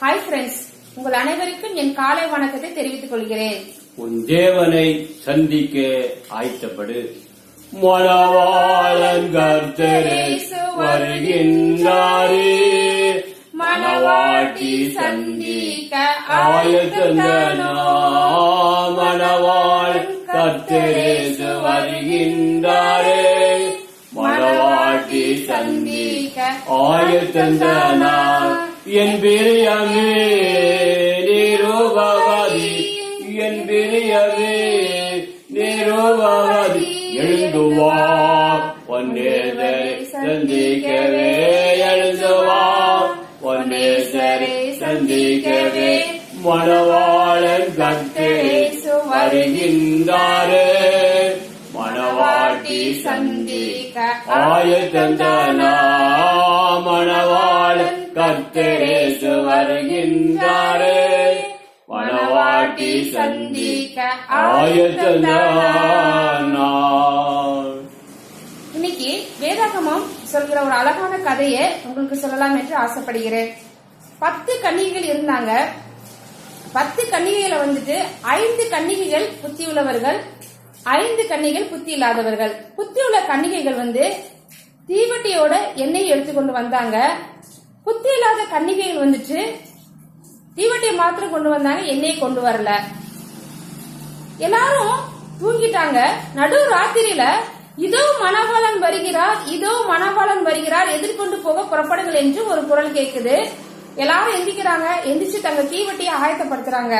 Hi friends உங்கள் அனைவருக்கும் என் காலை வணக்கத்தை தெரிவித்துக் கொள்கிறேன். உன் தேவனை சந்திக்க ஆயத்தப்படு. மணவாளன் கர்த்தரேசு வருகின்றாரே. மணவாட்டி சந்திக்க ஆயத்தந்தனா. மணவாளன் கர்த்தரேசு வருகின்றாரே. மணவாட்டி சந்திக்க ஆயத்தந்தனா என் பிரியமே நிரூபவதி. என் பிரியமே நிரூபவதி. எழுந்து வா சந்திக்கவே எழுந்து வா சந்திக்கவே. மணவாளன் கத்தேசு வருகின்றாரே. மணவாட்டி சந்திக்க ஆயத்தந்தனா கத்தரேசு வருகின்றாரே. மணவாட்டி சந்திக்க இன்னைக்கு வேதாகமம் சொல்கிற ஒரு அழகான கதையை உங்களுக்கு சொல்லலாம் என்று ஆசைப்படுகிறேன். பத்து கன்னிகைகள் இருந்தாங்க. பத்து கன்னிகைகளை வந்துட்டு ஐந்து கன்னிகைகள் புத்தி உள்ளவர்கள் ஐந்து கன்னிகள் புத்தி இல்லாதவர்கள். புத்தி உள்ள கன்னிகைகள் வந்து தீவட்டியோட எண்ணெய் எடுத்துக்கொண்டு வந்தாங்க. புத்தி இல்லாத கன்னிகைகள் வந்துட்டு தீவட்டியை மாத்திரம் கொண்டு வந்தாங்க என்னையே கொண்டு வரல. எல்லாரும் தூங்கிட்டாங்க. நடு ராத்திரியில இதோ மணவாளன் வருகிறார் இதோ மணவாளன் வருகிறார் எதிர்கொண்டு போக புறப்படுங்கள் என்று ஒரு குரல் கேக்குது. எல்லாரும் எந்திக்கிறாங்க எந்திரிச்சு தங்க தீவட்டியை ஆயத்தப்படுத்துறாங்க.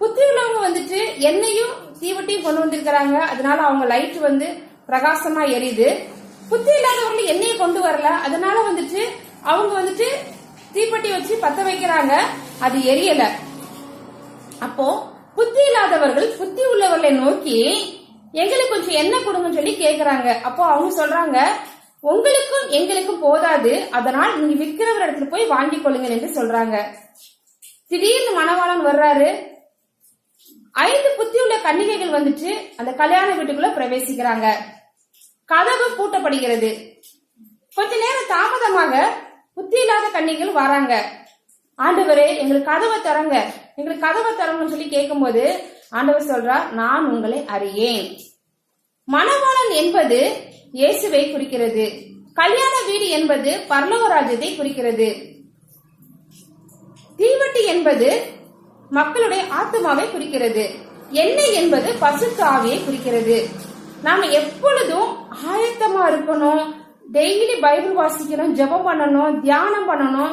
புத்தி உள்ளவங்க வந்துட்டு எண்ணெயும் தீவட்டியும் கொண்டு வந்திருக்கிறாங்க. அதனால அவங்க லைட் வந்து பிரகாசமா எரியுது. புத்தி இல்லாதவர்கள் எண்ணெயை கொண்டு வரல. அதனால வந்துட்டு அவங்க வந்துட்டு தீப்பெட்டி வச்சு பத்த வைக்கிறாங்க. அது எரியல. அப்போ புத்தி இல்லாதவர்கள் புத்தி உள்ளவர்களை நோக்கி எங்களுக்கு கொஞ்சம் என்ன கொடுங்கன்னு சொல்லி கேக்குறாங்க. அப்போ அவங்க சொல்றாங்க உங்களுக்கும் எங்களுக்கும் போதாது. அதனால் நீங்க விற்கிறவர் இடத்துல போய் வாங்கிக் கொள்ளுங்கள் என்று சொல்றாங்க. திடீர்னு மணவாளன் வர்றாரு. ஐந்து புத்தி உள்ள கன்னிகைகள் வந்துட்டு அந்த கல்யாண வீட்டுக்குள்ள பிரவேசிக்கிறாங்க. கதவு பூட்டப்படுகிறது. கொஞ்ச நேரம் தாமதமாக புத்தி இல்லாத கன்னிகள் வராங்க. ஆண்டவரே எங்களுக்கு கதவை தரங்க எங்களுக்கு கதவை தரணும்னு சொல்லி கேட்கும்போது ஆண்டவர் சொல்றார் நான் உங்களை அறியேன். மணவாளன் என்பது இயேசுவை குறிக்கிறது. கல்யாண வீடு என்பது பரலோக குறிக்கிறது. தீவட்டி என்பது மக்களுடைய ஆத்மாவை குறிக்கிறது. எண்ணெய் என்பது பசுத்து ஆவியை குறிக்கிறது. நாம எப்பொழுதும் ஆயத்தமா இருக்கணும். டெய்லி பைபிள் வாசிக்கணும் ஜெபம் பண்ணணும் தியானம் பண்ணணும்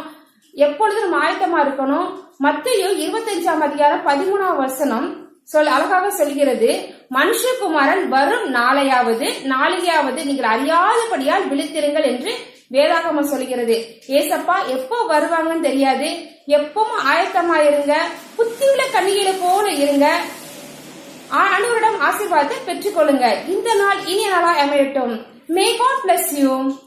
எப்பொழுதும் நம்ம ஆயத்தமா இருக்கணும். மத்தையோ இருபத்தஞ்சாம் அதிகாரம் பதிமூணாம் வசனம் சொல் அழகாக சொல்கிறது மனுஷகுமாரன் வரும் நாளையாவது நாளையாவது நீங்கள் அறியாதபடியால் விழித்திருங்கள் என்று வேதாகமம் சொல்கிறது. ஏசப்பா எப்போ வருவாங்கன்னு தெரியாது. எப்பவும் ஆயத்தமா இருங்க. புத்தியுள்ள கண்ணிகளை போல இருங்க. அனைவரிடம் ஆசீர்வாதத்தை பெற்றுக்கொள்ளுங்க. இந்த நாள் இனிய நாளா அமையட்டும். May God bless you.